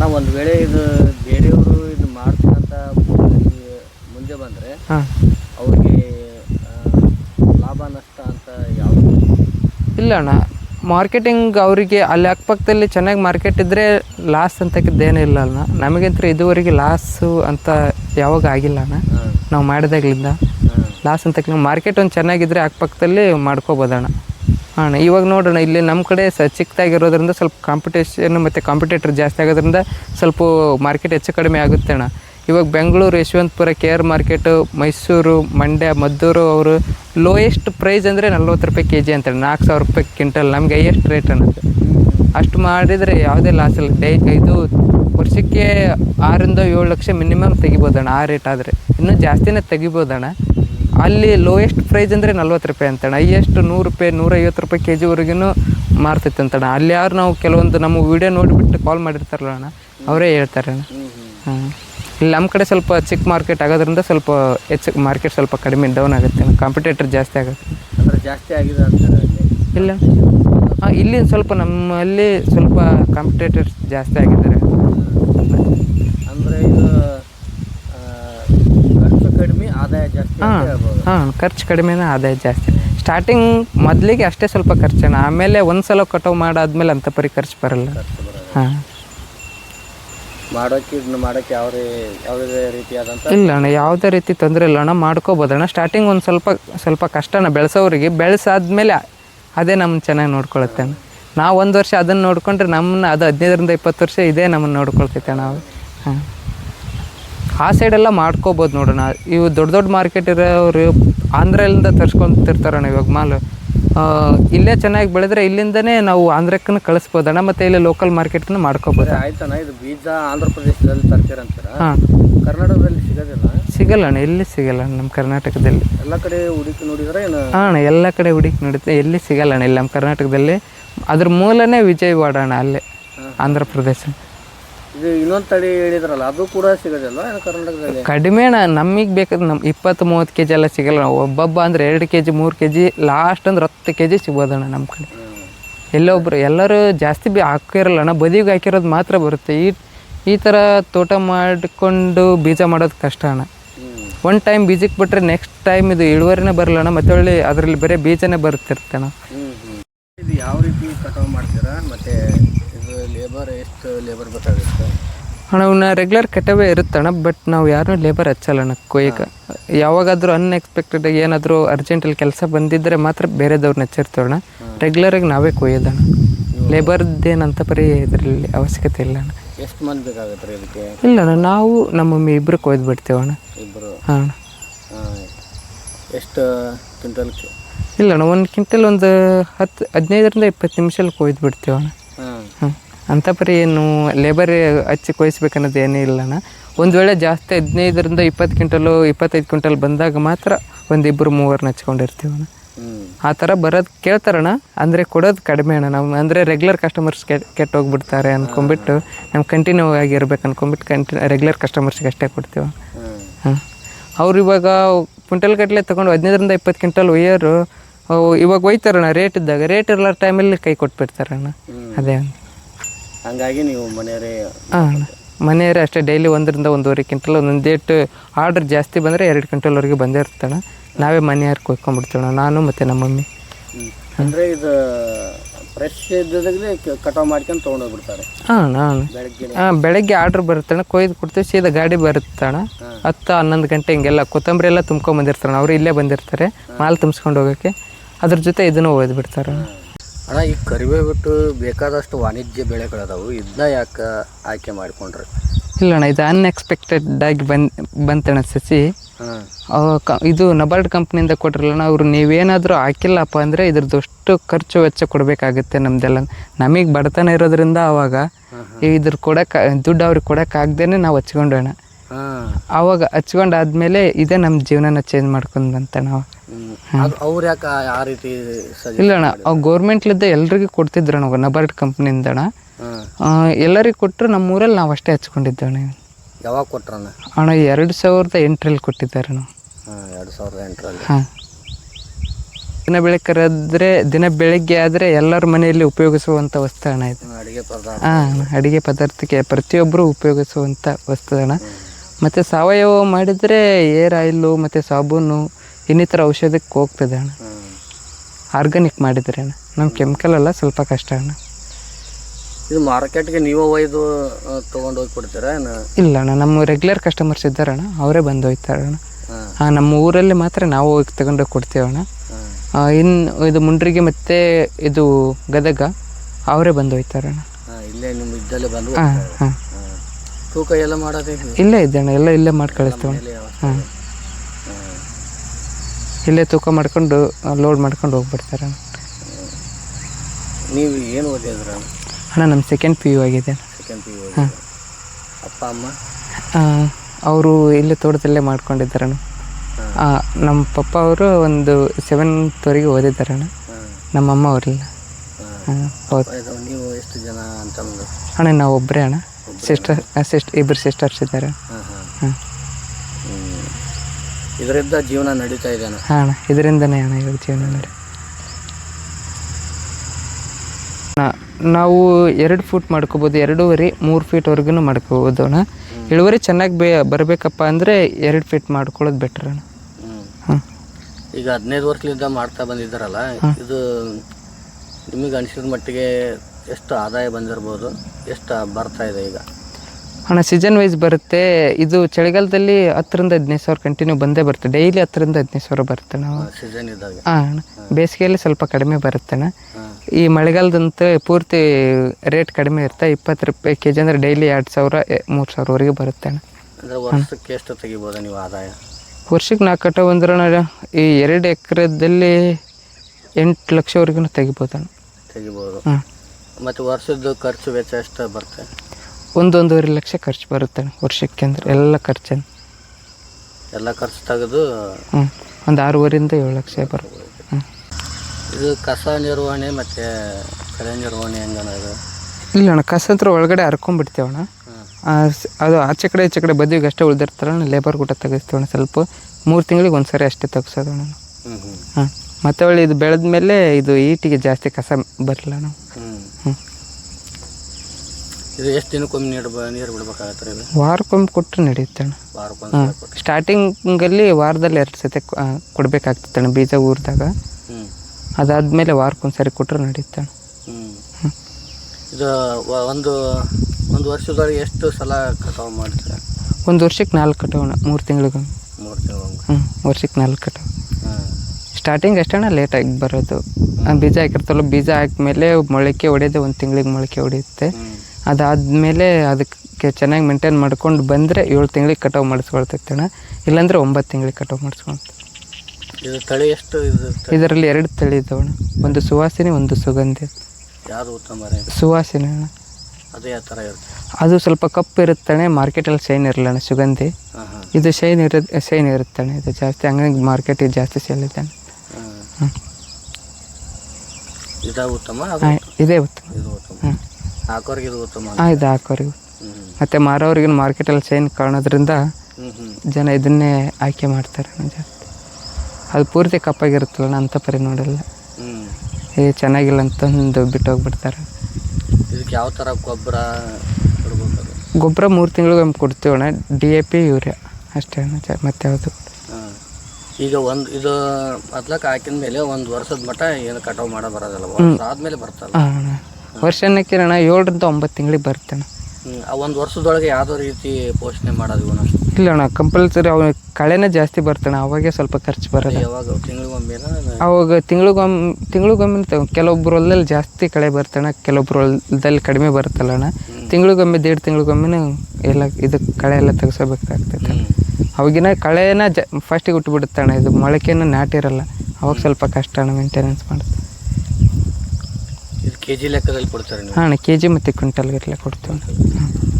ಅಣ್ಣ ಒಂದು ವೇಳೆ ಇದು ಬೇರೆಯವರು ಇದು ಮಾಡ್ತೀನಂತ ಮುಂದೆ- ಬಂದರೆ ಹಾಂ. ಅವ್ರಿಗೆ ಆ, ಲಾಭ ನಷ್ಟ ಅಂತ ಯಾವುದು ಇಲ್ಲ. ಅಣ್ಣ. ಮಾರ್ಕೆಟಿಂಗ್ ಅವರಿಗೆ ಅಲ್ಲಿ ಅಕ್ಕಪಕ್ಕದಲ್ಲಿ ಚೆನ್ನಾಗಿ ಮಾರ್ಕೆಟ್ ಇದ್ದರೆ ಲಾಸ್ ಅಂತಕ್ಕದ್ದೇನೂ ಇಲ್ಲ ಅಣ್ಣ. ನಮಗಂತೂ ಇದುವರೆಗೆ ಲಾಸು ಅಂತ ಯಾವಾಗ ಆಗಿಲ್ಲ ಅಣ್ಣ. ನಾವು ಮಾಡಿದಾಗ್ಲಿಂದ. ಲಾಸ್ ಅಂತ ಮಾರ್ಕೆಟ್ ಒಂದು ಚೆನ್ನಾಗಿದ್ದರೆ ಅಕ್ಕಪಕ್ಕದಲ್ಲಿ ಮಾಡ್ಕೋಬೋದಣ್ಣ. ಅಣ್ಣ ಇವಾಗ ನೋಡೋಣ ಇಲ್ಲಿ ನಮ್ಮ ಕಡೆ ಸ ಚಿಕ್ಕದಾಗಿರೋದ್ರಿಂದ ಸ್ವಲ್ಪ ಕಾಂಪಿಟೇಷನ್ ಮತ್ತು ಕಾಂಪಿಟೇಟರ್ ಜಾಸ್ತಿ ಆಗೋದ್ರಿಂದ ಸ್ವಲ್ಪ ಮಾರ್ಕೆಟ್ ಹೆಚ್ಚು ಕಡಿಮೆ ಆಗುತ್ತೆ ಅಣ್ಣ. ಇವಾಗ Bengaluru, Yeshwanthpur, K R market Mysuru, Mandya, Maddur ಅವರು ಲೋಯೆಸ್ಟ್ ಪ್ರೈಸ್ ಅಂದರೆ ನಲ್ವತ್ತು ರೂಪಾಯಿ ಕೆ ಜಿ ಅಂತೇಳಿ ನಾಲ್ಕು ಸಾವಿರ ರೂಪಾಯಿ ಕ್ವಿಂಟಲ್, ನಮಗೆ ಹೈಯೆಸ್ಟ್ ರೇಟ್ ಅನ್ನೋದು ಅಷ್ಟು ಮಾಡಿದರೆ ಯಾವುದೇ ಲಾಸ್ ಇಲ್ಲ ಡೈ ಇದು ವರ್ಷಕ್ಕೆ ಆರಿಂದ ಏಳು ಲಕ್ಷ ಮಿನಿಮಮ್ ತೆಗಿಬೋದಣ್ಣ ಆ ರೇಟ್ ಆದರೆ. ಇನ್ನೂ ಜಾಸ್ತಿನೇ ತೆಗಿಬೋದಣ್ಣ ಅಲ್ಲಿ ಲೋಯೆಸ್ಟ್ ಪ್ರೈಸ್ ಅಂದರೆ ನಲ್ವತ್ತು ರೂಪಾಯಿ ಅಂತಣ್ಣ. ಹೈಯೆಸ್ಟ್ ನೂರು ರೂಪಾಯಿ ನೂರೈವತ್ತು ರೂಪಾಯಿ ಕೆ ಜಿವರೆಗೂ ಮಾರ್ತೈತೆ ಅಂತಣ್ಣ. ಅಲ್ಲಿ ಯಾರು ನಾವು ಕೆಲವೊಂದು ನಮ್ಮ ವಿಡಿಯೋ ನೋಡಿಬಿಟ್ಟು ಕಾಲ್ ಮಾಡಿರ್ತಾರಲ್ಲ ಅಣ್ಣ ಅವರೇ ಹೇಳ್ತಾರೆ ಅಣ್ಣ. ಹಾಂ. ಇಲ್ಲಿ ನಮ್ಮ ಕಡೆ ಸ್ವಲ್ಪ ಚಿಕ್ಕ ಮಾರ್ಕೆಟ್ ಆಗೋದ್ರಿಂದ ಸ್ವಲ್ಪ ಹೆಚ್ಚು ಮಾರ್ಕೆಟ್ ಸ್ವಲ್ಪ ಕಡಿಮೆ ಡೌನ್ ಆಗುತ್ತೆ ಕಾಂಪಿಟೇಟರ್ ಜಾಸ್ತಿ ಆಗುತ್ತೆ. ಅಂದ್ರೆ ಜಾಸ್ತಿ ಆಗಿದೆ ಇಲ್ಲ. ಹಾಂ ಇಲ್ಲಿ ಸ್ವಲ್ಪ ನಮ್ಮಲ್ಲಿ ಸ್ವಲ್ಪ ಕಾಂಪಿಟೇಟರ್ಸ್ ಜಾಸ್ತಿ ಆಗಿದ್ದಾರೆ. ಅಂದರೆ ಇದು ಆ, ಖರ್ಚು ಕಡಿಮೆ ಆದಾಯ ಜಾಸ್ತಿ ಅಂತ ಹಾಂ ಹಾಂ ಖರ್ಚು ಕಡಿಮೆನೇ ಆದಾಯ ಜಾಸ್ತಿ. ಸ್ಟಾರ್ಟಿಂಗ್ ಮೊದಲಿಗೆ ಅಷ್ಟೇ ಸ್ವಲ್ಪ ಖರ್ಚೇನ ಆಮೇಲೆ ಒಂದು ಸಲ ಕಟಾವು ಮಾಡಾದ್ಮೇಲೆ ಅಂಥ ಪರಿ ಖರ್ಚು ಬರಲ್ಲ. ಹಾಂ. ಇದನ್ನ ಯಾವುದೇ ರೀತಿಯಾದಂಥ ಇಲ್ಲ ಅಣ್ಣ ಯಾವುದೇ ರೀತಿ ತೊಂದರೆ ಇಲ್ಲ ಅಣ್ಣ. ಮಾಡ್ಕೋಬೋದಣ್ಣ ಸ್ಟಾರ್ಟಿಂಗ್ ಒಂದು ಸ್ವಲ್ಪ ಸ್ವಲ್ಪ ಕಷ್ಟನ ಬೆಳೆಸೋರಿಗೆ ಬೆಳೆಸಾದ್ಮೇಲೆ ಅದೇ ನಮ್ಮ ಚೆನ್ನಾಗಿ ನೋಡ್ಕೊಳುತ್ತೆ ಅಣ್ಣ. ನಾವು ಒಂದು ವರ್ಷ ಅದನ್ನು ನೋಡ್ಕೊಂಡ್ರೆ ನಮ್ಮನ್ನ ಅದು ಹದಿನೈದರಿಂದ ಇಪ್ಪತ್ತು ವರ್ಷ ಇದೇ ನಮ್ಮನ್ನು ನೋಡ್ಕೊಳ್ತೈತೆ ನಾವು ಹಾಂ. ಆ ಸೈಡೆಲ್ಲ ಮಾಡ್ಕೋಬೋದು ನೋಡೋಣ. ಇವು ದೊಡ್ಡ ದೊಡ್ಡ ಮಾರ್ಕೆಟ್ ಇರೋರು ಆಂಧ್ರದಿಂದ ತರ್ಸ್ಕೊಂತಿರ್ತಾರಣ್ಣ ಇವಾಗ ಮಾಲು. ಇಲ್ಲೇ ಚೆನ್ನಾಗಿ ಬೆಳೆದ್ರೆ ಇಲ್ಲಿಂದನೇ ನಾವು ಆಂಧ್ರಕ್ಕೂ ಕಳಿಸ್ಬೋದಣ್ಣ ಮತ್ತೆ ಇಲ್ಲಿ ಲೋಕಲ್ ಮಾರ್ಕೆಟ್ನ ಮಾಡ್ಕೋಬೋದು? ಆಯ್ತಣ್ಣ ಇದು ಬೀಜ ಆಂಧ್ರ ಪ್ರದೇಶದಲ್ಲಿ ತರ್ತೀರಂತೀರ ಹಾಂ. ಕರ್ನಾಟಕದಲ್ಲಿ ಸಿಗೋದಿಲ್ಲ? ಸಿಗಲ್ಲ ಅಣ್ಣ ಎಲ್ಲಿ ಸಿಗಲ್ಲ ನಮ್ಮ ಕರ್ನಾಟಕದಲ್ಲಿ. ಎಲ್ಲ ಕಡೆ ಹುಡುಕಿ ನೋಡಿದ್ರೆ ಹಾಂ ಅಣ್ಣ ಎಲ್ಲ ಕಡೆ ಹುಡುಕಿ ನೋಡಿದ್ರೆ ಎಲ್ಲಿ ಸಿಗಲ್ಲ ಅಣ್ಣ ಇಲ್ಲಿ ನಮ್ಮ ಕರ್ನಾಟಕದಲ್ಲಿ. ಅದ್ರ ಮೂಲನೇ ವಿಜಯವಾಡ ಅಣ್ಣ ಅಲ್ಲೇ ಆಂಧ್ರ ಪ್ರದೇಶ. ಇದು ಇನ್ನೊಂದು ತಳಿ ಹೇಳಿದ್ರಲ್ಲ ಅದು ಕೂಡ ಸಿಗೋದಿಲ್ಲ ಏನು ಕರ್ನಾಟಕದಲ್ಲಿ ಕಡಿಮೆ ಅಣ್ಣ ನಮಗೆ ಬೇಕಾದ್ರೆ ನಮ್ಮ ಇಪ್ಪತ್ತು ಮೂವತ್ತು ಕೆ ಜಿ ಎಲ್ಲ ಸಿಗಲ್ಲ. ಒಬ್ಬೊಬ್ಬ ಅಂದ್ರೆ ಎರಡು ಕೆ ಜಿ ಮೂರು ಕೆ ಜಿ ಲಾಸ್ಟ್ ಅಂದ್ರೆ ಹತ್ತು ಕೆ ಜಿ ಸಿಗ್ಬೋದಣ್ಣ ನಮ್ಮ ಕಡೆ. ಎಲ್ಲೊಬ್ರು ಎಲ್ಲರೂ ಜಾಸ್ತಿ ಬಿ ಹಾಕಿರಲ್ಲ ಅಣ್ಣ ಬದಿಗೆ ಹಾಕಿರೋದು ಮಾತ್ರ ಬರುತ್ತೆ ಈ ಈ ಥರ ತೋಟ ಮಾಡಿಕೊಂಡು ಬೀಜ ಮಾಡೋದು ಕಷ್ಟ ಅಣ್ಣ. ಒನ್ ಟೈಮ್ ಬೀಜಕ್ಕೆ ಬಿಟ್ಟರೆ ನೆಕ್ಸ್ಟ್ ಟೈಮ್ ಇದು ಇಳುವರಿನೇ ಬರಲ್ಲಣ್ಣ ಮತ್ತೆ ಒಳ್ಳೆ ಅದರಲ್ಲಿ ಬರೀ ಬೀಜನೇ ಹ್ಮ್. ಇದು ಯಾವ ರೀತಿ ಕಟಾವು ಮಾಡ್ತೀರಾ ಮತ್ತೆ ಲೇಬರ್ ಎಷ್ಟು ಲೇಬರ್ ಬೇಕಾಗುತ್ತೆ ಅಣ್ಣ ಅವನ್ನ ರೆಗ್ಯುಲರ್ ಕಟವೇ ಇರುತ್ತಣ್ಣ ಬಟ್ ನಾವು ಯಾರು ಲೇಬರ್ ಹಚ್ಚಲ್ಲಣ್ಣ ಕೊಯ್ಯಕ್ಕೆ ಯಾವಾಗಾದರೂ ಅನ್ಎಕ್ಸ್ಪೆಕ್ಟೆಡ್ ಏನಾದರೂ ಅರ್ಜೆಂಟಲ್ಲಿ ಕೆಲಸ ಬಂದಿದ್ದರೆ ಮಾತ್ರ ಬೇರೆದವ್ರನ್ನ ಹಚ್ಚಿರ್ತೀವಣ್ಣ ರೆಗ್ಯುಲರಾಗಿ ನಾವೇ ಕೊಯ್ಯೋದಣ್ಣ ಲೇಬರ್ದೇನಂತ ಪರಿ ಇದರಲ್ಲಿ ಅವಶ್ಯಕತೆ ಇಲ್ಲ ಅಣ್ಣ. ಎಷ್ಟು ಮಂದಿ ಬೇಕಾಗುತ್ತೆ ರೀ ಇದಕ್ಕೆ? ಇಲ್ಲ ಅಣ್ಣ ನಾವು ನಮ್ಮ ಮಮ್ಮಿ ಇಬ್ಬರು ಕೊಯ್ದು ಬಿಡ್ತೇವಣ್ಣ ಇಬ್ಬರು ಹಾಂ ಎಷ್ಟು ಕ್ವಿಂಟಲ್ ಇಲ್ಲ ಅಣ್ಣ ಒಂದು ಕ್ವಿಂಟಲ್ ಒಂದು ಹತ್ತು ಹದಿನೈದರಿಂದ ಇಪ್ಪತ್ತು ನಿಮಿಷಲ್ಲಿ ಕೊಯ್ದು ಬಿಡ್ತೇವಣ್ಣ ಹಾಂ ಹಾಂ ಅಂಥ ಪರಿ ಏನು ಲೇಬರ್ ಹಚ್ಚಿ ಕೊಯ್ಸ್ಬೇಕನ್ನೋದು ಏನೂ ಇಲ್ಲ ಅಣ್ಣ ಒಂದು ವೇಳೆ ಜಾಸ್ತಿ ಹದಿನೈದರಿಂದ ಇಪ್ಪತ್ತು ಕ್ವಿಂಟಲು ಇಪ್ಪತ್ತೈದು ಕ್ವಿಂಟಲ್ ಬಂದಾಗ ಮಾತ್ರ ಒಂದಿಬ್ಬರು ಮೂವರನ್ನ ಹಚ್ಕೊಂಡಿರ್ತೀವಣ್ಣ. ಆ ಥರ ಬರೋದು ಕೇಳ್ತಾರಣ್ಣ. ಅಂದರೆ ಕೊಡೋದು ಕಡಿಮೆ ಅಣ್ಣ. ನಾವು ಅಂದರೆ ರೆಗ್ಯುಲರ್ ಕಸ್ಟಮರ್ಸ್ ಕೆಟ್ಟ ಹೋಗ್ಬಿಡ್ತಾರೆ ಅಂದ್ಕೊಂಬಿಟ್ಟು ನಾವು ಕಂಟಿನ್ಯೂ ಆಗಿರ್ಬೇಕು ಅಂದ್ಕೊಂಬಿಟ್ಟು ಕಂಟಿನ್ಯೂ ರೆಗ್ಯುಲರ್ ಕಸ್ಟಮರ್ಸ್ಗೆ ಅಷ್ಟೇ ಕೊಡ್ತೀವಿ ಹಾಂ ಅವ್ರು ಇವಾಗ ಕ್ವಿಂಟಲ್ ಗಟ್ಟಲೆ ತೊಗೊಂಡು ಹದಿನೈದರಿಂದ ಇಪ್ಪತ್ತು ಕ್ವಿಂಟಲ್ ಒಯ್ಯೋರು ಇವಾಗ ಒಯ್ತಾರಣ್ಣ. ರೇಟ್ ಇದ್ದಾಗ ರೇಟ್ ಇರಲಾರ ಟೈಮಲ್ಲಿ ಕೈ ಕೊಟ್ಬಿಡ್ತಾರಣ್ಣ. ಅದೇ ಹಂಗಾಗಿ ನೀವು ಮನೆಯವರೇ ಹಾಂ ಮನೆಯವರೇ ಅಷ್ಟೇ ಡೈಲಿ ಒಂದರಿಂದ ಒಂದೂವರೆ ಕ್ವಿಂಟಲ್ ಒಂದೊಂದು ಡೇಟ್ ಆರ್ಡರ್ ಜಾಸ್ತಿ ಬಂದರೆ ಎರಡು ಕ್ವಿಂಟಲ್ವರೆಗೆ ಬಂದೇ ಇರ್ತಾಳೆ ನಾವೇ ಮನೆಯವ್ರು ಕೊಯ್ಕೊಂಡ್ಬಿಡ್ತೀವಣ್ಣ ನಾನು ಮತ್ತು ನಮ್ಮ ಮಮ್ಮಿ. ಅಂದರೆ ಇದು ಫ್ರೆಶ್ ಇದ್ದದಾಗಲೇ ಕಟಾವು ಮಾಡ್ಕೊಂಡು ತೊಗೊಂಡೋಗ್ಬಿಡ್ತಾರೆ. ಹಾಂ ಹಾಂ ಹಾಂ ಬೆಳಗ್ಗೆ ಆರ್ಡ್ರ್ ಬರುತ್ತಣ್ಣ ಕೊಯ್ದು ಕೊಡ್ತೀವಿ ಸೀದಾ ಗಾಡಿ ಬರುತ್ತಣ್ಣ ಹತ್ತು ಹನ್ನೊಂದು ಗಂಟೆ ಹಿಂಗೆಲ್ಲ ಕೊತ್ತಂಬರಿ ಎಲ್ಲ ಬಂದಿರ್ತಾರೆ ಅವರು ಇಲ್ಲೇ ಬಂದಿರ್ತಾರೆ ಮಾಲು ತುಂಬಿಸ್ಕೊಂಡು ಹೋಗೋಕ್ಕೆ. ಅದ್ರ ಜೊತೆ ಇದನ್ನು ಒಯ್ದು ಬಿಡ್ತಾರೆ ಅಣ್ಣ ಈ ಕರಿಬೇವು ಬಿಟ್ಟು ಬೇಕಾದಷ್ಟು ವಾಣಿಜ್ಯ ಬೆಳೆಗಳದಾವು ಇದನ್ನ ಯಾಕೆ ಆಯ್ಕೆ ಮಾಡಿಕೊಂಡ್ರಿ? ಇಲ್ಲ ಅಣ್ಣ ಇದು ಅನ್ಎಕ್ಸ್ಪೆಕ್ಟೆಡ್ ಆಗಿ ಬಂದ್ ಬಂತಣ್ಣ ಸಸಿ. ಇದು ನಬಾರ್ಡ್ ಕಂಪ್ನಿಯಿಂದ ಕೊಟ್ಟಿರಲ್ಲಣ್ಣ ಅವರು ನೀವೇನಾದರೂ ಹಾಕಿಲ್ಲಪ್ಪ ಅಂದರೆ ಇದ್ರದ್ದು ಅಷ್ಟು ಖರ್ಚು ವೆಚ್ಚ ಕೊಡಬೇಕಾಗುತ್ತೆ ನಮ್ದೆಲ್ಲ. ನಮಗೆ ಬಡತನ ಇರೋದ್ರಿಂದ ಅವಾಗ ಇದ್ರ ಕೊಡಕ್ಕೆ ದುಡ್ಡು ಅವ್ರಿಗೆ ಕೊಡೋಕ್ಕಾಗ್ದೇ ನಾವು ಹಚ್ಕೊಂಡೋಣ ಅವಾಗ ಹಚ್ಕೊಂಡಾದ್ಮೇಲೆ ಇದೇ ನಮ್ಮ ಜೀವನನ ಚೇಂಜ್ ಮಾಡ್ಕೊಂಡಂತ ನಾವು ಅದು ಅವ್ರು ಯಾಕೆ ಆ- ಆ ರೀತಿ ಇಲ್ಲ ಅಣ್ಣ ಅವು ಗೌರ್ಮೆಂಟ್ಲಿದ್ದ ಎಲ್ರಿಗೂ ಕೊಡ್ತಿದ್ರು ಅಣ್ಣ ನಬಾರ್ಡ್ ಕಂಪ್ನಿಯಿಂದ ಅಣ್ಣ. ಎಲ್ಲರಿಗೂ ಕೊಟ್ಟರು ನಮ್ಮೂರಲ್ಲಿ ನಾವು ಅಷ್ಟೇ ಹಚ್ಕೊಂಡಿದ್ದೇವೆ ಯಾವಾಗ ಕೊಟ್ರಣ್ಣ ಅಣ್ಣ? ಎರಡು ಸಾವಿರದ ಎಂಟರಲ್ಲಿ ಕೊಟ್ಟಿದ್ದಾರೆ ಅಣ್ಣ. ಎರಡು ಸಾವಿರದ ಎಂಟರಲ್ಲಿ. ಹಾಂ. ದಿನ ಬೆಳಕರಾದ್ರೆ ದಿನ ಬೆಳಗ್ಗೆ ಆದರೆ ಎಲ್ಲರ ಮನೆಯಲ್ಲಿ ಉಪಯೋಗಿಸುವಂಥ ವಸ್ತು ಅಣ್ಣ ಇದು. ಅಡಿಗೆ ಪದಾರ್ಥ. ಹಾಂ ಅಡುಗೆ ಪದಾರ್ಥಕ್ಕೆ ಪ್ರತಿಯೊಬ್ಬರು ಉಪಯೋಗಿಸುವಂಥ ವಸ್ತು ಅಣ್ಣ. ಮತ್ತು ಸಾವಯವ ಮಾಡಿದರೆ ಏರ್ ಆಯಿಲು ಮತ್ತು ಸಾಬೂನು ಇನ್ನಿತರ ಔಷಧಕ್ಕೆ ಹೋಗ್ತದೆ ಅಣ್ಣ. ಆರ್ಗಾನಿಕ್ ಮಾಡಿದರೆ ಅಣ್ಣ. ನಮ್ಮ ಕೆಮಿಕಲ್ ಅಲ್ಲ ಸ್ವಲ್ಪ ಕಷ್ಟ ಅಣ್ಣ. ಇದು ಮಾರ್ಕೆಟ್ಗೆ ನೀವು ಒಯ್ದು ತೊಗೊಂಡು ಹೋಗಿ ಕೊಡ್ತೀರಾ ಇಲ್ಲ ಅಣ್ಣ ನಮ್ಮ ರೆಗ್ಯುಲರ್ ಕಸ್ಟಮರ್ಸ್ ಇದ್ದಾರಣ್ಣ ಅವರೇ ಬಂದು ಹೋಯ್ತಾರಣ್ಣ ಹಾಂ. ಹಾಂ ನಮ್ಮ ಊರಲ್ಲಿ ಮಾತ್ರ ನಾವು ಹೋಗಿ ತಗೊಂಡೋಗಿ ಕೊಡ್ತೀವಣ್ಣ ಅಣ್ಣ. ಇನ್ನು ಇದು ಮುಂಡ್ರಿಗೆ ಮತ್ತು ಇದು ಗದಗ ಅವರೇ ಬಂದು ಹೋಯ್ತಾರೆ ಅಣ್ಣ. ಇಲ್ಲೇ ನಿಮ್ಮ ಇದ್ದಲ್ಲೇ ಬಂದು ಹಾಂ ಹಾಂ. ತೂಕ ಎಲ್ಲ ಮಾಡೋದೇ? ಇಲ್ಲೇ ಇದ್ದಣ್ಣ ಎಲ್ಲ ಇಲ್ಲೇ ಮಾಡಿ ಕಳಿಸ್ತೀವಣ್ಣ. ಹಾಂ. ಇಲ್ಲೇ ತೂಕ ಮಾಡ್ಕೊಂಡು ಲೋಡ್ ಮಾಡ್ಕೊಂಡು ಹೋಗ್ಬಿಡ್ತಾರಣ್ಣ ನೀವು ಏನು ಓದಿದ್ರ? ಅಣ್ಣ ನಮ್ಮ ಸೆಕೆಂಡ್ ಪಿ ಯು ಆಗಿದೆ. ಸೆಕೆಂಡ್ ಪಿ ಯು ಅಪ್ಪ ಅಮ್ಮ? ಅವರು ಇಲ್ಲೇ ತೋಟದಲ್ಲೇ ಮಾಡ್ಕೊಂಡಿದ್ದಾರೆ ಹಾಂ. ನಮ್ಮ ಪಪ್ಪ ಅವರು ಒಂದು ಸೆವೆಂತ್ವರೆಗೆ ಓದಿದ್ದಾರಣ್ಣ ನಮ್ಮ ಅಮ್ಮ ಅವರಿಲ್ಲ ಹಾಂ. ಹಾಂ ನೀವು ಎಷ್ಟು ಜನ ಅಂತಂದು ಅಣ್ಣ ನಾವು ಒಬ್ಬರೇ ಅಣ್ಣ. ಸಿಸ್ಟರ್ ಸಿಸ್ಟ್ ಇಬ್ಬರು ಸಿಸ್ಟರ್ಸ್ ಇದ್ದಾರೆ. ಹಾಂ ಹಾಂ ಹಾಂ. ಇದರಿಂದ ಜೀವನ ನಡೀತಾ ಇದ್ದಾನೆ. ಹಾಂ ಅಣ್ಣ ಇದರಿಂದನೇ ಅಣ್ಣ ಇವಾಗ ಜೀವನ ನೋಡಿ ನಾವು ಎರಡು ಫೂಟ್ ಮಾಡ್ಕೋಬೋದು ಎರಡೂವರೆ ಮೂರು ಫೀಟ್ವರೆಗೂ ಮಾಡ್ಕೋಬೋದು ಅಣ್ಣ. ಇಳುವರಿ ಚೆನ್ನಾಗಿ ಬೇ ಬರಬೇಕಪ್ಪ ಅಂದರೆ ಎರಡು ಫೀಟ್ ಮಾಡ್ಕೊಳ್ಳೋದು ಬೆಟ್ರ್ ಅಣ್ಣ. ಹಾಂ. ಈಗ ಹದಿನೈದು ವರ್ಷದಿಂದ ಮಾಡ್ತಾ ಬಂದಿದ್ದಾರಲ್ಲ ಇದು ನಿಮಗೆ ಅನಿಸಿದ ಮಟ್ಟಿಗೆ ಎಷ್ಟು ಆದಾಯ ಬಂದಿರ್ಬೋದು ಎಷ್ಟು ಬರ್ತಾ ಇದೆ ಈಗ? ಅಣ್ಣ ಸೀಸನ್ ವೈಸ್ ಬರುತ್ತೆ. ಇದು ಚಳಿಗಾಲದಲ್ಲಿ ಹತ್ತರಿಂದ ಹದಿನೈದು ಸಾವಿರ ಕಂಟಿನ್ಯೂ ಬಂದೇ ಬರುತ್ತೆ. ಡೈಲಿ ಹತ್ತರಿಂದ ಹದಿನೈದು ಸಾವಿರ ಬರುತ್ತೆ ನಾವು. ಸೀಸನ್ ಇದ್ದಾಗ. ಹಾಂ ಅಣ್ಣ. ಬೇಸಿಗೆಯಲ್ಲಿ ಸ್ವಲ್ಪ ಕಡಿಮೆ ಬರುತ್ತೆ ಅಣ್ಣ. ಈ ಮಳೆಗಾಲದಂತೂ ಪೂರ್ತಿ ರೇಟ್ ಕಡಿಮೆ ಇರುತ್ತೆ. ಇಪ್ಪತ್ತು ರೂಪಾಯಿ ಕೆ ಜಿ ಅಂದರೆ ಡೈಲಿ ಎರಡು ಸಾವಿರ ಮೂರು ಸಾವಿರವರೆಗೆ ಬರುತ್ತೆ ಅಣ್ಣ. ಅಂದರೆ ವರ್ಷಕ್ಕೆ ಎಷ್ಟು ತೆಗಿಬೋದು ನೀವು ಆದಾಯ? ವರ್ಷಕ್ಕೆ ನಾಲ್ಕು ಕಟ್ಟ ಬಂದ್ರೆ ಈ ಎರಡು ಎಕರೆದಲ್ಲಿ ಎಂಟು ಲಕ್ಷವರೆಗೂ ತೆಗಿಬೋದು ಅಣ್ಣ. ತೆಗಿಬೋದು. ಹಾಂ. ಮತ್ತು ವರ್ಷದ ಖರ್ಚು ವೆಚ್ಚ ಎಷ್ಟು ಬರುತ್ತೆ? ಒಂದೊಂದೂವರೆ ಲಕ್ಷ ಖರ್ಚು ಬರುತ್ತೆ ವರ್ಷಕ್ಕೆ ಅಂದ್ರೆ ಎಲ್ಲ ಖರ್ಚನ್ನು. ಎಲ್ಲ ಖರ್ಚು ತೆಗೆದು ಹ್ಞೂ ಒಂದು ಆರೂವರೆಯಿಂದ ಏಳು ಲಕ್ಷ ಬರುತ್ತೆ. ಹ್ಞೂ ಇದು ಕಸ ನಿರ್ವಹಣೆ ಮತ್ತು ಕಳೆ ನಿರ್ವಹಣೆ ಇಲ್ಲ ಅಣ್ಣ ಕಸ ಹತ್ರ ಒಳಗಡೆ ಹರ್ಕೊಂಡ್ಬಿಡ್ತೇವಣ್ಣ ಅದು ಆಚೆ ಕಡೆ ಈಚೆ ಕಡೆ ಬದಿಗೆ ಅಷ್ಟೇ ಉಳ್ದಿರ್ತಾರಣ್ಣ ಲೇಬರ್ ಕೂಡ ತೆಗಿಸ್ತೀವಣ್ಣ ಸ್ವಲ್ಪ. ಮೂರು ತಿಂಗಳಿಗೆ ಒಂದು ಸರಿ ಅಷ್ಟೇ ತೆಗ್ಸೋದಣ್ಣ ಹಾಂ ಮತ್ತೆ ಒಳ್ಳೆ ಇದು ಬೆಳೆದ ಮೇಲೆ ಇದು ಈಟಿಗೆ ಜಾಸ್ತಿ ಕಸ ಬರಲ್ಲ ನಾವು ಇದು ಎಷ್ಟು ದಿನಕ್ಕೊಮ್ಮೆ ನೀರು ಬ ನೀರು ಬಿಡ್ಬೇಕಾಗತ್ತೆ ರೀ ವಾರಕ್ಕೊಮ್ಮೆ ಕೊಟ್ಟರೆ ನಡೆಯುತ್ತೆ ಅಣ್ಣ ವಾರಕ್ಕೊಂದು ಹಾಂ ಸ್ಟಾರ್ಟಿಂಗಲ್ಲಿ ವಾರದಲ್ಲಿ ಎರಡು ಸತಿ ಕೊಡಬೇಕಾಗ್ತದೆ ಅಣ್ಣ ಬೀಜ ಊರಿದಾಗ. ಹ್ಞೂ ಅದಾದಮೇಲೆ ವಾರಕ್ಕೊಂದು ಸರಿ ಕೊಟ್ಟರೆ ನಡೆಯುತ್ತೆ ಅಣ್ಣ ಹ್ಞೂ ಇದು ವ- ಒಂದು ಒಂದು ವರ್ಷದೊಳಗೆ ಎಷ್ಟು ಸಲ ಕಟಾವು ಮಾಡ್ತೀರಾ? ಒಂದು ವರ್ಷಕ್ಕೆ ನಾಲ್ಕು ಕಟಾವಣ ಮೂರು ತಿಂಗಳಿಗೊಮ್ಮೆ. ಮೂರು ತಿಂಗಳು ಹ್ಞೂ ವರ್ಷಕ್ಕೆ ನಾಲ್ಕು ಕಟಾವು. ಹಾಂ. ಸ್ಟಾರ್ಟಿಂಗ್ ಅಷ್ಟೇ ಅಣ್ಣ ಲೇಟಾಗಿ ಬರೋದು. ಆ ಬೀಜ ಹಾಕಿರ್ತಲ್ಲ ಬೀಜ ಹಾಕಿದ್ಮೇಲೆ ಮೊಳಕೆ ಹೊಡೆಯೋದು ಒಂದು ತಿಂಗಳಿಗೆ ಮೊಳಕೆ ಹೊಡೆಯುತ್ತೆ ಹ್ಞೂ ಅದಾದಮೇಲೆ ಅದಕ್ಕೆ ಚೆನ್ನಾಗಿ ಮೇಂಟೈನ್ ಮಾಡ್ಕೊಂಡು ಬಂದರೆ ಏಳು ತಿಂಗಳಿಗೆ ಕಟಾವು ಮಾಡಿಸ್ಕೊಳ್ತೈತೆ ಅಣ್ಣ. ಇಲ್ಲಾಂದರೆ ಒಂಬತ್ತು ತಿಂಗಳಿಗೆ ಕಟಾವು ಮಾಡಿಸ್ಕೊಳ್ತೈತೆ ಇದು ತಳಿ ಎಷ್ಟು ಇದು ಇದರಲ್ಲಿ ಎರಡು ತಳಿ ಇದ್ದಾವಣ್ಣ ಒಂದು ಸುವಾಸಿನಿ ಒಂದು ಸುಗಂಧಿ. ಯಾವುದು ಉತ್ತಮ ರೀ? ಸುವಾಸಿನಿ ಅಣ್ಣ. ಅದು ಯಾವ ಥರ ಇರುತ್ತೆ? ಅದು ಸ್ವಲ್ಪ ಕಪ್ಪು ಇರುತ್ತಣ್ಣ ಮಾರ್ಕೆಟಲ್ಲಿ ಶೈನ್ ಇರಲ್ಲ ಅಣ್ಣ ಸುಗಂಧಿ. ಹಾಂ ಹಾಂ. ಇದು ಶೈನ್ ಇರ ಶೈನ್ ಇರುತ್ತಣ್ಣ ಇದು ಜಾಸ್ತಿ ಹಂಗಾಗಿ ಮಾರ್ಕೆಟಿಗೆ ಜಾಸ್ತಿ ಸೇಲ್ ಇದ್ದಾನೆ ಅಣ್ಣ. ಹಾಂ. ಹ್ಮ್. ಇದು ಉತ್ತಮ? ಅದು ಹಾಂ ಇದೇ ಉತ್ತಮ. ಇದು ಉತ್ತಮ. ಇದು ಹಾಕೋರಿಗೆ ಮತ್ತು ಮಾರೋರಿಗೆ ಮಾರ್ಕೆಟಲ್ಲಿ ಚೈನ್ ಕಾಣೋದ್ರಿಂದ ಜನ ಇದನ್ನೇ ಆಯ್ಕೆ ಮಾಡ್ತಾರೆ ಜಾಸ್ತಿ ಅದು ಪೂರ್ತಿ ಕಪ್ಪಾಗಿರುತ್ತಲ್ಲ ಅಂತ ಪರಿ ನೋಡಲ್ಲ. ಏ ಚೆನ್ನಾಗಿಲ್ಲ ಅಂತಂದು ಬಿಟ್ಟು ಹೋಗ್ಬಿಡ್ತಾರೆ ಇದಕ್ಕೆ ಯಾವ ಥರ ಗೊಬ್ಬರ ಗೊಬ್ಬರ ಮೂರು ತಿಂಗಳಿಗೊಮ್ಮೆ ಕೊಡ್ತೀವಣ್ಣ ಡಿ ಎ ಪಿ ಯೂರಿಯಾ. ಅಷ್ಟೇ ಮತ್ತೆ ಯಾವುದು. ಈಗ ಒಂದು ಇದು ಮೊದ್ಲಕ್ಕೆ ಹಾಕಿದ ಮೇಲೆ ಒಂದು ವರ್ಷದ ಮಟ್ಟ ಏನು ಕಟಾವು ಮಾಡೋ ಬರೋದಲ್ಲ. ಆದಮೇಲೆ ಬರ್ತಲ್ಲ. ವರ್ಷನಕ್ಕೆ ಅಣ್ಣ ಏಳರಿಂದ ಒಂಬತ್ತು ತಿಂಗಳಿಗೆ ಬರುತ್ತೆ ಅಣ್ಣ ಒಂದು ವರ್ಷದೊಳಗೆ ಯಾವುದೋ ರೀತಿ ಪೋಷಣೆ ಮಾಡೋದು ಇಲ್ಲ ಅಣ್ಣ ಕಂಪಲ್ಸರಿ ಅವ ಕಳೆನೇ ಜಾಸ್ತಿ ಬರ್ತಾನೆ ಅವಾಗೆ ಸ್ವಲ್ಪ ಖರ್ಚು ಬರೋದು. ಯಾವಾಗ ತಿಂಗಳಿಗೊಮ್ಮೆನ ಅವಾಗ ತಿಂಗಳಿಗೊಮ್ಮೆ ತಿಂಗಳಿಗೊಮ್ಮೆ ಕೆಲವೊಬ್ಬರು ಕೆಲವೊಬ್ರು ಹೊಲದಲ್ಲಿ ಜಾಸ್ತಿ ಕಳೆ ಬರ್ತಾನೆ ಕೆಲವೊಬ್ರು ಹೊಲದಲ್ಲಿ ಕಡಿಮೆ ಬರುತ್ತಲ್ಲ ಅಣ್ಣ ತಿಂಗಳಿಗೊಮ್ಮೆ ದೇಡ್ ತಿಂಗಳಿಗೊಮ್ಮೆ ಎಲ್ಲ ಇದು ಕಳೆ ಎಲ್ಲ ತೆಗೆಸೋಬೇಕಾಗ್ತೈತೆ. ಅವಾಗಿನ ಕಳೆನ ಜ ಫಸ್ಟಿಗೆ ಬಿಡುತ್ತೆ ಅಣ್ಣ ಇದು ಮೊಳಕೆನ ನಾಟಿರಲ್ಲ ಅವಾಗ ಸ್ವಲ್ಪ ಕಷ್ಟ ಅಣ್ಣ ಮೇಂಟೆನೆನ್ಸ್ ಮಾಡೋದು ಇದು ಕೆ ಜಿ ಲೆಕ್ಕದಲ್ಲಿ ಕೊಡ್ತಾರೆ ನೀವು? ಹಾಂ ಅಣ್ಣ ಕೆ ಜಿ ಮತ್ತು ಕ್ವಿಂಟಲ್ ಗಟ್ಟಲೆ ಕೊಡ್ತೀವಿ.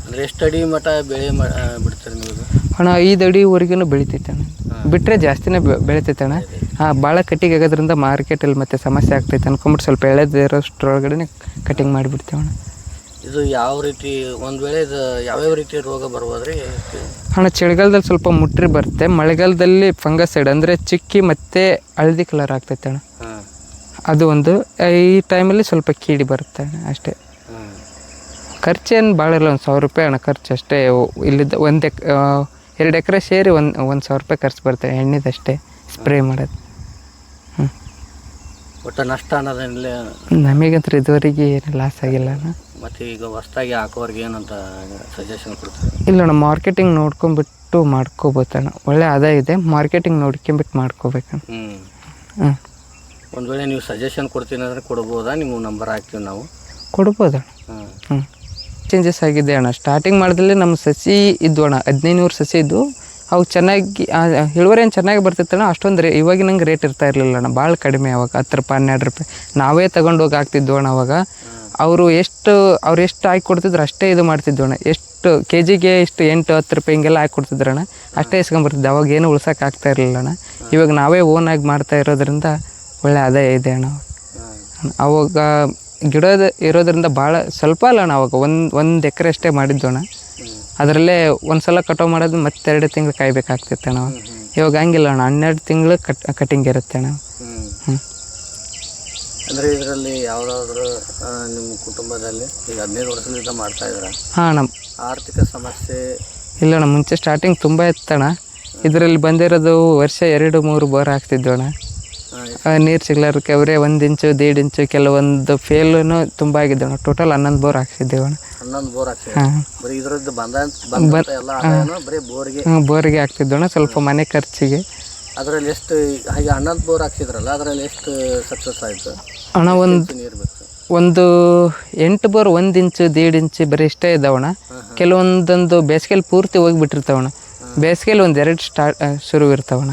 ಅಂದರೆ ಎಷ್ಟು ಅಡಿ ಮಟ ಬೆಳೆ ಮಾ- ಆ, ಬಿಡ್ತಾರೆ ನೀವು ಇದು? ಅಣ್ಣ ಐದು ಅಡಿವರೆಗೂ ಬೆಳಿತೈತೆ ಅಣ್ಣ. ಬಿಟ್ಟರೆ ಜಾಸ್ತಿನೇ ಬೆ- ಬೆಳಿತೈತೆ ಅಣ್ಣ. ಹಾಂ ಭಾಳ ಕಟ್ಟಿಗೆ ಆಗೋದ್ರಿಂದ ಮಾರ್ಕೆಟಲ್ಲಿ ಮತ್ತೆ ಸಮಸ್ಯೆ ಆಗ್ತೈತೆ ಅನ್ಕೊಂಬಿಟ್ಟು ಸ್ವಲ್ಪ ಎಳೆದಿರೋಷ್ಟ್ರೊಳಗಡೆ ಕಟಿಂಗ್ ಮಾಡಿಬಿಡ್ತೇವೆ ಅಣ್ಣ. ಇದು ಯಾವ ರೀತಿ ಒಂದು ವೇಳೆ ಇದು ಯಾವ್ಯಾವ ರೀತಿ ರೋಗ ಬರ್ಬೋದ್ರಿ? ಅಣ್ಣ ಚಳಿಗಾಲದಲ್ಲಿ ಸ್ವಲ್ಪ ಮುಟ್ರಿ ಬರುತ್ತೆ. ಮಳೆಗಾಲದಲ್ಲಿ ಫಂಗಸೈಡ್ ಅಂದರೆ ಚಿಕ್ಕಿ ಮತ್ತು ಹಳದಿ ಕಲರ್ ಆಗ್ತೈತೆ ಅಣ್ಣ. ಅದು ಒಂದು ಈ ಟೈಮಲ್ಲಿ ಸ್ವಲ್ಪ ಕೀಡಿ ಬರುತ್ತೆ ಅಷ್ಟೇ. ಖರ್ಚೇನು ಭಾಳ ಇಲ್ಲ ಒಂದು ಸಾವಿರ ರೂಪಾಯಿ ಅಣ್ಣ ಖರ್ಚು ಅಷ್ಟೇ. ಇಲ್ಲಿದ್ದ ಒಂದು ಎಕ್ ಎರಡು ಎಕರೆ ಸೇರಿ ಒಂದು ಒಂದು ಸಾವಿರ ರೂಪಾಯಿ ಖರ್ಚು ಬರ್ತಾರೆ ಎಣ್ಣೆದಷ್ಟೇ ಸ್ಪ್ರೇ ಮಾಡೋದು. ಹ್ಞೂ ಒಟ್ಟು ನಷ್ಟ ಅನ್ನೋದೇನಿಲ್ಲ ನಮಗಂತೂ ಇದುವರೆಗೆ ಏನು ಲಾಸ್ ಆಗಿಲ್ಲ ಅಣ್ಣ. ಮತ್ತು ಈಗ ಹೊಸ್ದಾಗಿ ಹಾಕೋರಿಗೆ ಏನಂತ ಸಜೆಷನ್ ಕೊಡ್ತಾರೆ? ಇಲ್ಲ ಅಣ್ಣ ಮಾರ್ಕೆಟಿಂಗ್ ನೋಡ್ಕೊಂಬಿಟ್ಟು ಮಾಡ್ಕೋಬೋದಣ್ಣ ಒಳ್ಳೆ ಆದಾಯ ಇದೆ ಮಾರ್ಕೆಟಿಂಗ್ ನೋಡ್ಕೊಂಬಿಟ್ಟು ಮಾಡ್ಕೋಬೇಕಣ್ಣ. ಹ್ಞೂ ಹ್ಞೂ ಒಂದು ವೇಳೆ ನೀವು ಸಜೆಷನ್ ಕೊಡ್ತೀನಿ ಅಂದರೆ ಕೊಡ್ಬೋದಾ? ನಿಮ್ಮ ನಂಬರ್ ಹಾಕ್ತೀವಿ ನಾವು. ಕೊಡ್ಬೋದ. ಹಾಂ. ಹ್ಞೂ ಚೇಂಜಸ್ ಆಗಿದೆ ಅಣ್ಣ. ಸ್ಟಾರ್ಟಿಂಗ್ ಮಾಡಿದಲ್ಲಿ ನಮ್ಮ ಸಸಿ ಇದ್ವು ಅಣ್ಣ. ಹದಿನೈದು ಸಸಿ ಇದ್ದು ಅವು ಚೆನ್ನಾಗಿ ಇಳುವರಿ ಏನು ಚೆನ್ನಾಗಿ ಬರ್ತಿತ್ತಣ್ಣ ಅಷ್ಟೊಂದು ರೇ ಇವಾಗ ನಂಗೆ ರೇಟ್ ಇರ್ತಾ ಇರಲಿಲ್ಲ ಅಣ್ಣ. ಭಾಳ ಕಡಿಮೆ ಅವಾಗ. ಹತ್ತು ರೂಪಾಯಿ ಹನ್ನೆರಡು ರೂಪಾಯಿ. ನಾವೇ ತೊಗೊಂಡೋಗಿ ಹಾಕ್ತಿದ್ವು ಅಣ್ಣ ಅವಾಗ. ಅವರು ಎಷ್ಟು ಅವ್ರು ಎಷ್ಟು ಹಾಕಿ ಕೊಡ್ತಿದ್ರು ಅಷ್ಟೇ ಇದು ಮಾಡ್ತಿದ್ವು ಅಣ್ಣ. ಎಷ್ಟು ಕೆ ಜಿಗೆ ಎಷ್ಟು ಎಂಟು ಹತ್ತು ರೂಪಾಯಿ ಹಿಂಗೆಲ್ಲ ಹಾಕಿ ಕೊಡ್ತಿದ್ರಣ್ಣ ಅಷ್ಟೇ ಇಸ್ಕೊಂಬರ್ತಿದ್ದೆ ಅವಾಗ ಏನು ಉಳ್ಸೋಕೆ ಆಗ್ತಾ ಇರಲಿಲ್ಲ ಅಣ್ಣ. ಇವಾಗ ನಾವೇ ಓನಾಗಿ ಮಾಡ್ತಾ ಇರೋದ್ರಿಂದ ಒಳ್ಳೆ ಆದಾಯ ಇದೆ ಅಣ್ಣ. ಅವಾಗ ಗಿಡದ ಇರೋದರಿಂದ ಭಾಳ ಸ್ವಲ್ಪ ಅಲ್ಲ ಅಣ್ಣ ಅವಾಗ ಒಂದು ಒಂದು ಎಕರೆ ಅಷ್ಟೇ ಮಾಡಿದ್ದು ಅಣ್ಣ. ಅದರಲ್ಲೇ ಒಂದು ಸಲ ಕಟಾವು ಮಾಡೋದು ಮತ್ತೆ ಎರಡು ತಿಂಗಳು ಕಾಯ್ಬೇಕಾಗ್ತಿತ್ತು ಅಣ್ಣ. ಇವಾಗ ಹಂಗಿಲ್ಲ ಅಣ್ಣ ಹನ್ನೆರಡು ತಿಂಗಳು ಕಟ್ ಕಟಿಂಗ್ ಇರುತ್ತೆ ಅಣ್ಣ. ಹ್ಞೂ ಅಂದರೆ ಇದರಲ್ಲಿ ಯಾವುದಾದ್ರೂ ನಿಮ್ಮ ಕುಟುಂಬದಲ್ಲಿ ಈಗ ಹದಿನೈದು ವರ್ಷದಿಂದ ಮಾಡ್ತಾ ಹಾಂ ಅಣ್ಣ. ಆರ್ಥಿಕ ಸಮಸ್ಯೆ ಇಲ್ಲ ಅಣ್ಣ ಮುಂಚೆ ಸ್ಟಾರ್ಟಿಂಗ್ ತುಂಬ ಇತ್ತಣ್ಣ ಇದರಲ್ಲಿ ಬಂದಿರೋದು ವರ್ಷ ಎರಡು ಮೂರು ಬೋರ್ ಹಾಕ್ತಿದ್ವು ಅಣ್ಣ. ಆ, ನೀರು ಸಿಗ್ಲಾರಕ್ಕೆ ಅವರೇ ಒಂದು ಇಂಚು ದೇಡ್ ಇಂಚು ಕೆಲವೊಂದು ಫೇಲೂ ತುಂಬ ಆಗಿದ್ದೇವೆ ನಾವು ಟೋಟಲ್ ಹನ್ನೊಂದು ಬೋರ್ ಹಾಕ್ಸಿದ್ದೇವೆ ಹನ್ನೊಂದು ಬೋರ್ ಬೋರ್ಗೆ ಹಾಕ್ತಿದ್ದೋಣ ಸ್ವಲ್ಪ ಮನೆ ಖರ್ಚಿಗೆ. ಅದರಲ್ಲಿ ಎಷ್ಟು ಹಾಗೆ ಹನ್ನೊಂದು ಬೋರ್ ಹಾಕ್ಸಿದ್ರಲ್ಲ ಅದರಲ್ಲಿ ಎಷ್ಟು ಸಕ್ಸಸ್ ಆಯಿತು? ಅಣ್ಣ ಒಂದು ಒಂದು ಎಂಟು ಬೋರ್ ಒಂದು ಇಂಚು ದೇಡ್ ಇಂಚು ಬರೀ ಇಷ್ಟೇ ಇದ್ದವಣ ಕೆಲವೊಂದೊಂದು ಬೇಸಿಗೆಲಿ ಪೂರ್ತಿ ಹೋಗಿಬಿಟ್ಟಿರ್ತಾವಣ್ಣ ಬೇಸಿಗೆಲಿ ಒಂದು ಎರಡು ಸ್ಟಾರ್ಟ್ ಶುರು ಇರ್ತಾವಣ್ಣ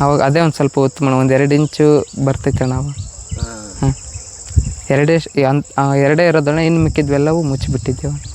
ಅವಾಗ ಅದೇ ಒಂದು ಸ್ವಲ್ಪ ಉತ್ತಮ ಒಂದು ಎರಡು ಇಂಚು ಬರ್ತೈತೆ ನಾವು. ಹಾಂ. ಎರಡೇ ಎರಡೇ ಇರೋದಣ್ಣ ಇನ್ನು ಮಿಕ್ಕಿದ್ವೆಲ್ಲವೂ ಮುಚ್ಚಿಬಿಟ್ಟಿದ್ದೇವೆ.